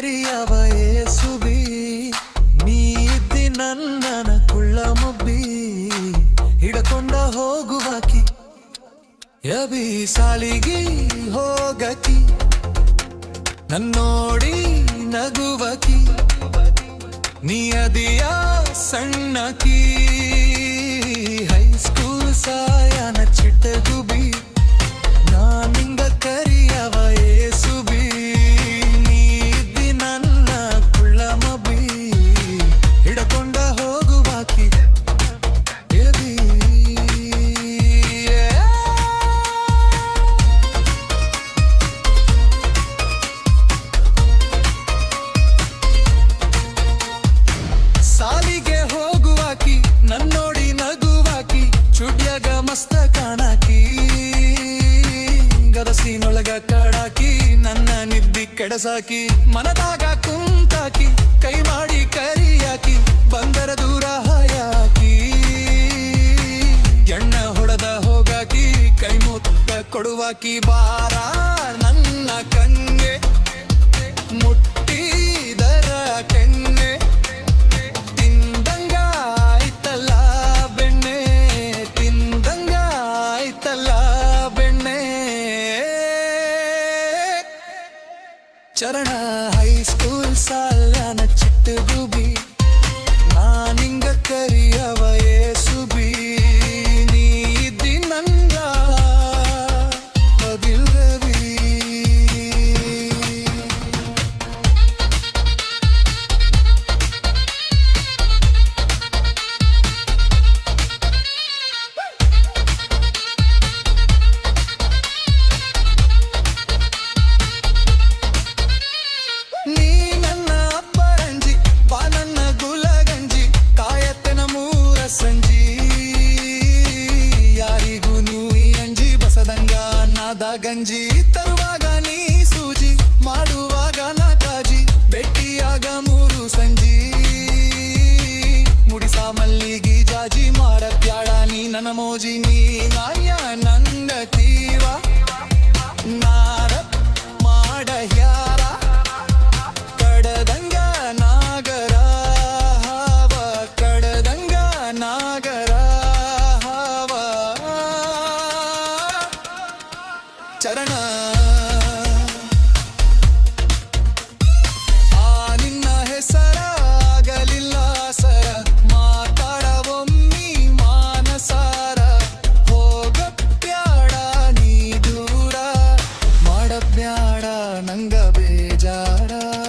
ಕರಿಯವ ಏಸುಬಿ ನೀ ಇದ್ದಿ ನನ್ನನ ಕುಳ್ಳ ಮುಬ್ಬಿ, ಹಿಡಕೊಂಡ ಹೋಗುವಾಕಿ. ಯಬಿ ಸಾಲಿಗಿ ಹೋಗಕಿ, ನನ್ನೋಡಿ ನಗುವಕಿ. ನೀ ಅದಿಯ ಸಣ್ಣಕಿ ಕಡಾಕಿ, ನನ್ನ ನಿದ್ದಿ ಕೆಡಸಾಕಿ, ಮನದಾಗ ಕುಂತಾಕಿ, ಕೈ ಮಾಡಿ ಕರಿಯಾಕಿ, ಬಂದರ ದೂರ ಹಾಯಾಕಿ. ಎಣ್ಣ ಹೊಡೆದ ಹೋಗಾಕಿ, ಕೈ ಮುತ್ತ ಕೊಡುವಾಕಿ, ಬಾರ ಚರಣ ಹೈಸ್ಕೂಲ್ ಸಾಲನ ಚಿಟ್ಟಗುಬಿ ನಾನಿಂಗ ಕರಿಯವ ಏಸುಬಿ ನೀ ನಾದ ಗಂಜಿ ತರುವಾಗ ನೀ ಸೂಜಿ, ಮಾಡುವಾಗ ನಾ ಕಾಜಿ ಭೇಟಿಯಾಗ ಮೂರು ಸಂಜಿ. ಮುಡಿಸ ಮಲ್ಲಿಗಿ ಜಾಜಿ ಮಾಡತ್ಯಾಳ ನೀ ನನ್ನ ಮೋಜಿ, ನೀ ನಾಯ. ಚರಣ. ಆ ನಿನ್ನ ಹೆಸರ ಆಗಲಿಲ್ಲ ಸರ. ಮಾತಾಡವೊಮ್ಮಿ ಮಾನಸಾರ. ಹೋಗಬ್ಯಾಡ ನೀ ದೂರ. ಮಾಡಬ್ಯಾಡ ನಂಗ ಬೇಜಾರ.